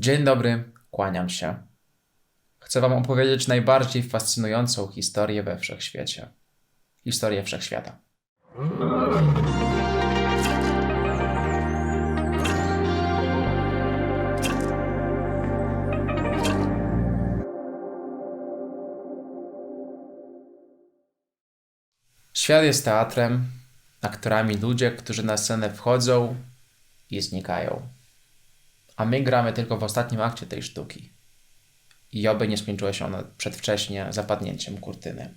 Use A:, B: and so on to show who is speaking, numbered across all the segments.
A: Dzień dobry, kłaniam się. Chcę Wam opowiedzieć najbardziej fascynującą historię we wszechświecie. Historię wszechświata. Świat jest teatrem, aktorami ludzie, którzy na scenę wchodzą i znikają. A my gramy tylko w ostatnim akcie tej sztuki. I oby nie skończyła się ona przedwcześnie zapadnięciem kurtyny.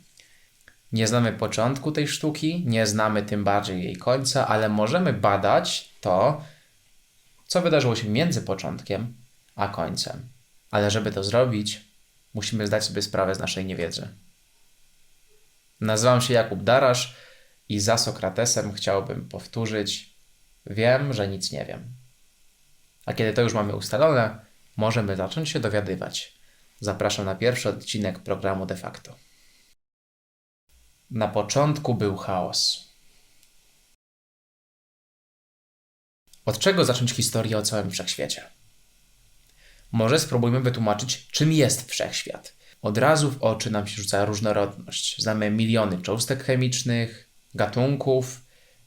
A: Nie znamy początku tej sztuki, nie znamy tym bardziej jej końca, ale możemy badać to, co wydarzyło się między początkiem a końcem. Ale żeby to zrobić, musimy zdać sobie sprawę z naszej niewiedzy. Nazywam się Jakub Darasz i za Sokratesem chciałbym powtórzyć: Wiem, że nic nie wiem. A kiedy to już mamy ustalone, możemy zacząć się dowiadywać. Zapraszam na pierwszy odcinek programu De facto. Na początku był chaos. Od czego zacząć historię o całym wszechświecie? Może spróbujmy wytłumaczyć, czym jest wszechświat. Od razu w oczy nam się rzuca różnorodność. Znamy miliony cząstek chemicznych, gatunków,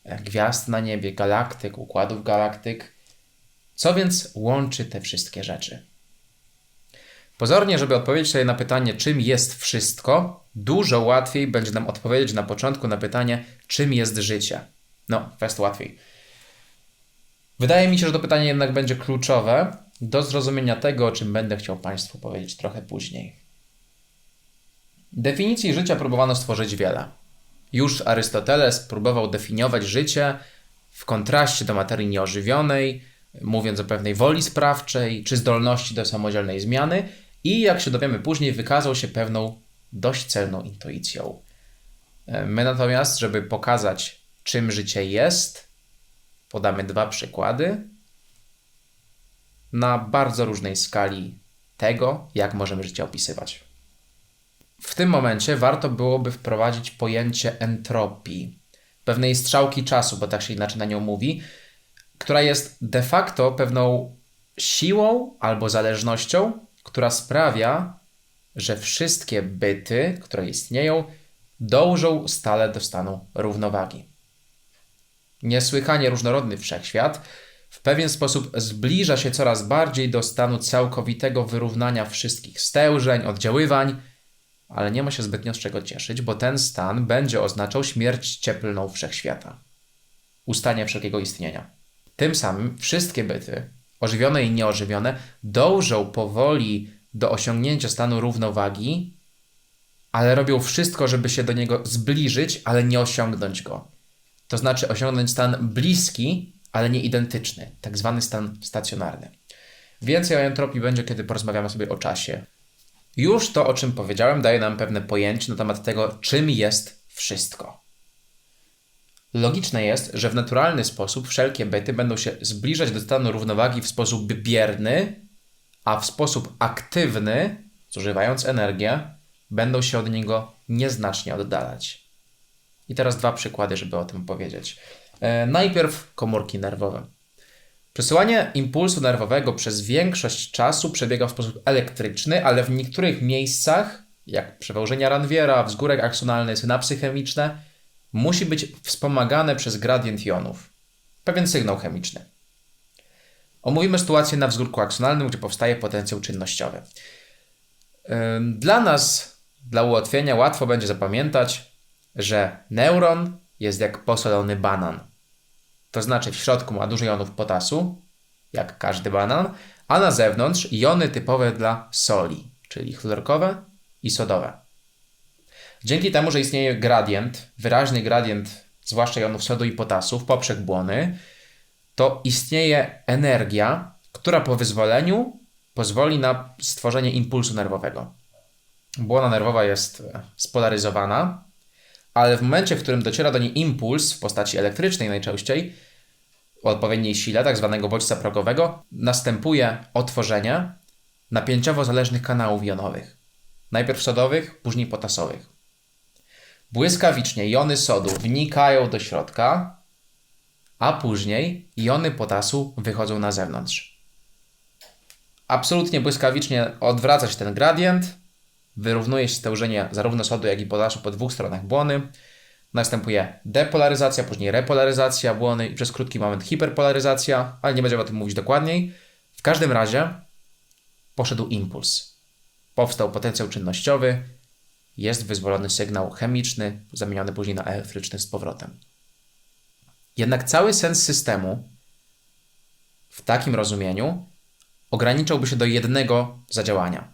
A: e, gwiazd na niebie, galaktyk, układów galaktyk. Co więc łączy te wszystkie rzeczy? Pozornie, żeby odpowiedzieć sobie na pytanie, czym jest wszystko, dużo łatwiej będzie nam odpowiedzieć na początku na pytanie, czym jest życie. No, fest łatwiej. Wydaje mi się, że to pytanie jednak będzie kluczowe do zrozumienia tego, o czym będę chciał Państwu powiedzieć trochę później. Definicji życia próbowano stworzyć wiele. Już Arystoteles próbował definiować życie w kontraście do materii nieożywionej, mówiąc o pewnej woli sprawczej czy zdolności do samodzielnej zmiany, i jak się dowiemy później, wykazał się pewną dość celną intuicją. My natomiast, żeby pokazać, czym życie jest, podamy dwa przykłady na bardzo różnej skali tego, jak możemy życie opisywać. W tym momencie warto byłoby wprowadzić pojęcie entropii, pewnej strzałki czasu, bo tak się inaczej na nią mówi, która jest de facto pewną siłą albo zależnością, która sprawia, że wszystkie byty, które istnieją, dążą stale do stanu równowagi. Niesłychanie różnorodny wszechświat w pewien sposób zbliża się coraz bardziej do stanu całkowitego wyrównania wszystkich stężeń, oddziaływań, ale nie ma się zbytnio z czego cieszyć, bo ten stan będzie oznaczał śmierć cieplną wszechświata, ustanie wszelkiego istnienia. Tym samym wszystkie byty, ożywione i nieożywione, dążą powoli do osiągnięcia stanu równowagi, ale robią wszystko, żeby się do niego zbliżyć, ale nie osiągnąć go. To znaczy osiągnąć stan bliski, ale nie identyczny, tak zwany stan stacjonarny. Więcej o entropii będzie, kiedy porozmawiamy sobie o czasie. Już to, o czym powiedziałem, daje nam pewne pojęcie na temat tego, czym jest wszystko. Logiczne jest, że w naturalny sposób wszelkie byty będą się zbliżać do stanu równowagi w sposób bierny, a w sposób aktywny, zużywając energię, będą się od niego nieznacznie oddalać. I teraz dwa przykłady, żeby o tym powiedzieć. E, najpierw komórki nerwowe. Przesyłanie impulsu nerwowego przez większość czasu przebiega w sposób elektryczny, ale w niektórych miejscach, jak przewałżenia Ranviera, wzgórek aksonalny, synapsy chemiczne, musi być wspomagane przez gradient jonów. Pewien sygnał chemiczny. Omówimy sytuację na wzgórku aksonalnym, gdzie powstaje potencjał czynnościowy. Dla nas, dla ułatwienia, łatwo będzie zapamiętać, że neuron jest jak posolony banan. To znaczy w środku ma dużo jonów potasu, jak każdy banan, a na zewnątrz jony typowe dla soli, czyli chlorkowe i sodowe. Dzięki temu, że istnieje gradient, wyraźny gradient, zwłaszcza jonów sodu i potasu w poprzek błony, to istnieje energia, która po wyzwoleniu pozwoli na stworzenie impulsu nerwowego. Błona nerwowa jest spolaryzowana, ale w momencie, w którym dociera do niej impuls w postaci elektrycznej najczęściej, o odpowiedniej sile, tak zwanego bodźca progowego, następuje otworzenie napięciowo zależnych kanałów jonowych. Najpierw sodowych, później potasowych. Błyskawicznie jony sodu wnikają do środka, a później jony potasu wychodzą na zewnątrz. absolutnie błyskawicznie odwraca się ten gradient, wyrównuje się stężenie zarówno sodu, jak i potaszu po dwóch stronach błony. Następuje depolaryzacja, później repolaryzacja błony i przez krótki moment hiperpolaryzacja, ale nie będziemy o tym mówić dokładniej. W każdym razie poszedł impuls. Powstał potencjał czynnościowy, jest wyzwolony sygnał chemiczny, zamieniony później na elektryczny z powrotem. Jednak cały sens systemu w takim rozumieniu ograniczałby się do jednego zadziałania.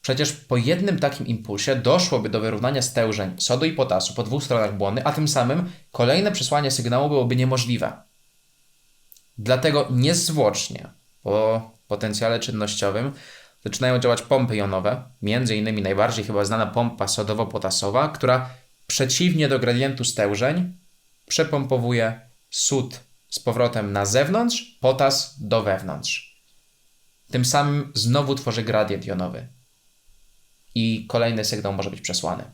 A: Przecież po jednym takim impulsie doszłoby do wyrównania stężeń sodu i potasu po dwóch stronach błony, a tym samym kolejne przesłanie sygnału byłoby niemożliwe. Dlatego niezwłocznie po potencjale czynnościowym zaczynają działać pompy jonowe, między innymi najbardziej chyba znana pompa sodowo-potasowa, która przeciwnie do gradientu stężeń przepompowuje sód z powrotem na zewnątrz, potas do wewnątrz. Tym samym znowu tworzy gradient jonowy i kolejny sygnał może być przesłany.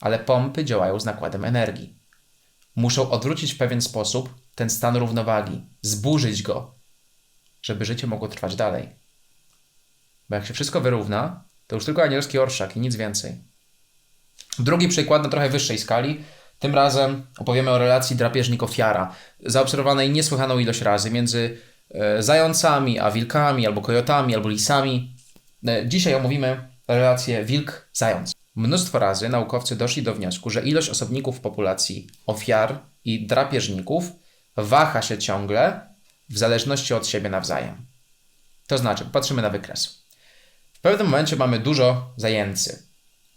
A: Ale pompy działają z nakładem energii. Muszą odwrócić w pewien sposób ten stan równowagi, zburzyć go, żeby życie mogło trwać dalej. Bo jak się wszystko wyrówna, to już tylko anielski orszak i nic więcej. Drugi przykład na trochę wyższej skali. Tym razem opowiemy o relacji drapieżnik-ofiara, zaobserwowanej niesłychaną ilość razy między e, zającami a wilkami, albo kojotami, albo lisami. E, dzisiaj omówimy relację wilk-zając. Mnóstwo razy naukowcy doszli do wniosku, że ilość osobników w populacji ofiar i drapieżników waha się ciągle w zależności od siebie nawzajem. To znaczy, patrzymy na wykres. Pewnym momencie mamy dużo zajęcy.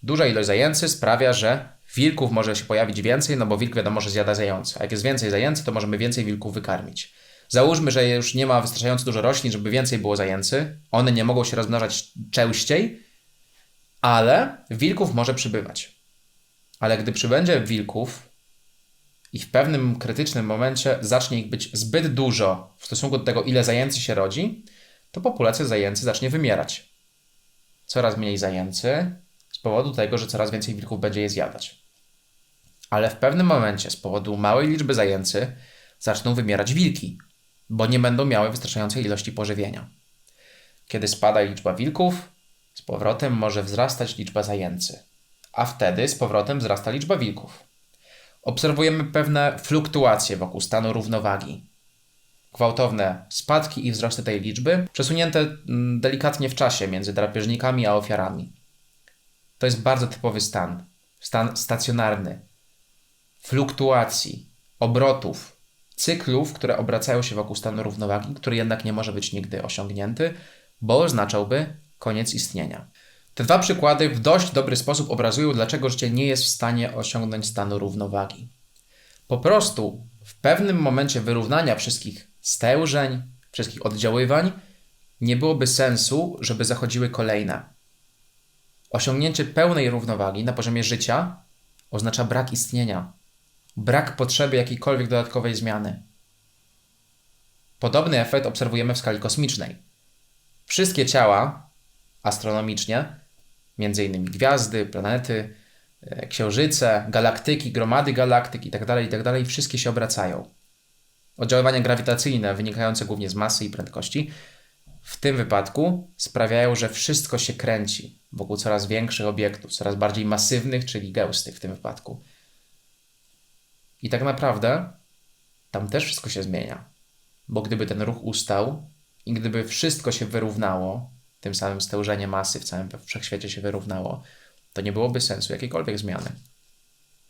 A: Duża ilość zajęcy sprawia, że wilków może się pojawić więcej, no bo wilk wiadomo, że zjada zające. A jak jest więcej zajęcy, to możemy więcej wilków wykarmić. Załóżmy, że już nie ma wystarczająco dużo roślin, żeby więcej było zajęcy. One nie mogą się rozmnażać częściej, ale wilków może przybywać. Ale gdy przybędzie wilków i w pewnym krytycznym momencie zacznie ich być zbyt dużo w stosunku do tego, ile zajęcy się rodzi, to populacja zajęcy zacznie wymierać. Coraz mniej zajęcy z powodu tego, że coraz więcej wilków będzie je zjadać. Ale w pewnym momencie z powodu małej liczby zajęcy zaczną wymierać wilki, bo nie będą miały wystarczającej ilości pożywienia. Kiedy spada liczba wilków, z powrotem może wzrastać liczba zajęcy, a wtedy z powrotem wzrasta liczba wilków. Obserwujemy pewne fluktuacje wokół stanu równowagi. Gwałtowne spadki i wzrosty tej liczby, przesunięte mm, delikatnie w czasie między drapieżnikami a ofiarami. To jest bardzo typowy stan. Stan stacjonarny. Fluktuacji, obrotów, cyklów, które obracają się wokół stanu równowagi, który jednak nie może być nigdy osiągnięty, bo oznaczałby koniec istnienia. Te dwa przykłady w dość dobry sposób obrazują, dlaczego życie nie jest w stanie osiągnąć stanu równowagi. Po prostu w pewnym momencie wyrównania wszystkich stężeń, wszystkich oddziaływań, nie byłoby sensu, żeby zachodziły kolejne. Osiągnięcie pełnej równowagi na poziomie życia oznacza brak istnienia, brak potrzeby jakiejkolwiek dodatkowej zmiany. Podobny efekt obserwujemy w skali kosmicznej. Wszystkie ciała, astronomicznie, innymi gwiazdy, planety, e, księżyce, galaktyki, gromady galaktyk itd., tak itd., tak wszystkie się obracają. Oddziaływania grawitacyjne wynikające głównie z masy i prędkości w tym wypadku sprawiają, że wszystko się kręci wokół coraz większych obiektów, coraz bardziej masywnych, czyli gęstych w tym wypadku. I tak naprawdę tam też wszystko się zmienia. Bo gdyby ten ruch ustał i gdyby wszystko się wyrównało, tym samym stężenie masy w całym wszechświecie się wyrównało, to nie byłoby sensu jakiejkolwiek zmiany,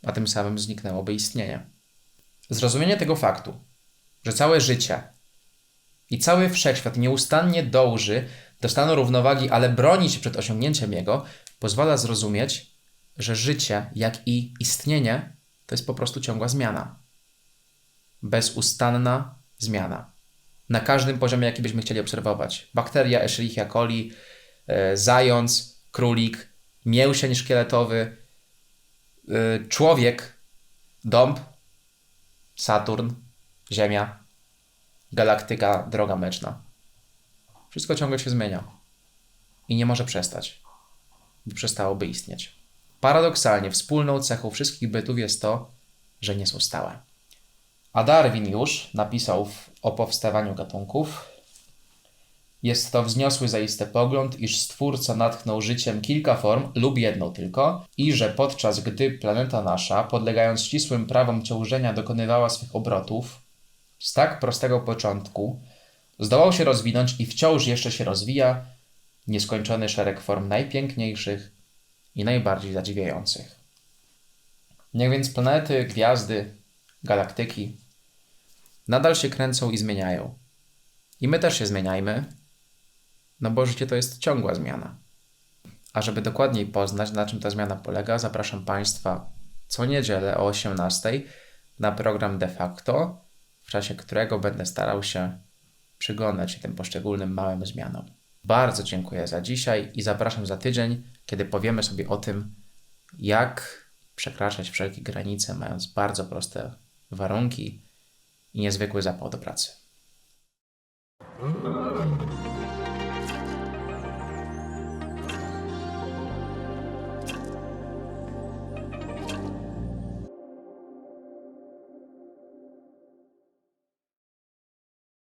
A: a tym samym zniknęłoby istnienie. Zrozumienie tego faktu, że całe życie i cały wszechświat nieustannie dąży do stanu równowagi, ale broni się przed osiągnięciem jego, pozwala zrozumieć, że życie, jak i istnienie, to jest po prostu ciągła zmiana. Bezustanna zmiana na każdym poziomie, jaki byśmy chcieli obserwować. Bakteria Escherichia coli, e, zając, królik, mięsień szkieletowy, e, człowiek, dąb, Saturn, Ziemia, galaktyka, droga meczna. Wszystko ciągle się zmienia i nie może przestać, by przestałoby istnieć. Paradoksalnie wspólną cechą wszystkich bytów jest to, że nie są stałe. A Darwin już napisał w, o powstawaniu gatunków Jest to wzniosły zaiste pogląd, iż Stwórca natchnął życiem kilka form lub jedną tylko i że podczas gdy planeta nasza, podlegając ścisłym prawom ciążenia, dokonywała swych obrotów, z tak prostego początku zdołał się rozwinąć i wciąż jeszcze się rozwija nieskończony szereg form najpiękniejszych i najbardziej zadziwiających. Niech więc planety, gwiazdy, galaktyki nadal się kręcą i zmieniają. I my też się zmieniajmy, no bo życie to jest ciągła zmiana. A żeby dokładniej poznać, na czym ta zmiana polega, zapraszam Państwa co niedzielę o 18 na program De facto, w czasie którego będę starał się przyglądać się tym poszczególnym małym zmianom. Bardzo dziękuję za dzisiaj i zapraszam za tydzień, kiedy powiemy sobie o tym, jak przekraczać wszelkie granice, mając bardzo proste warunki i niezwykły zapał do pracy.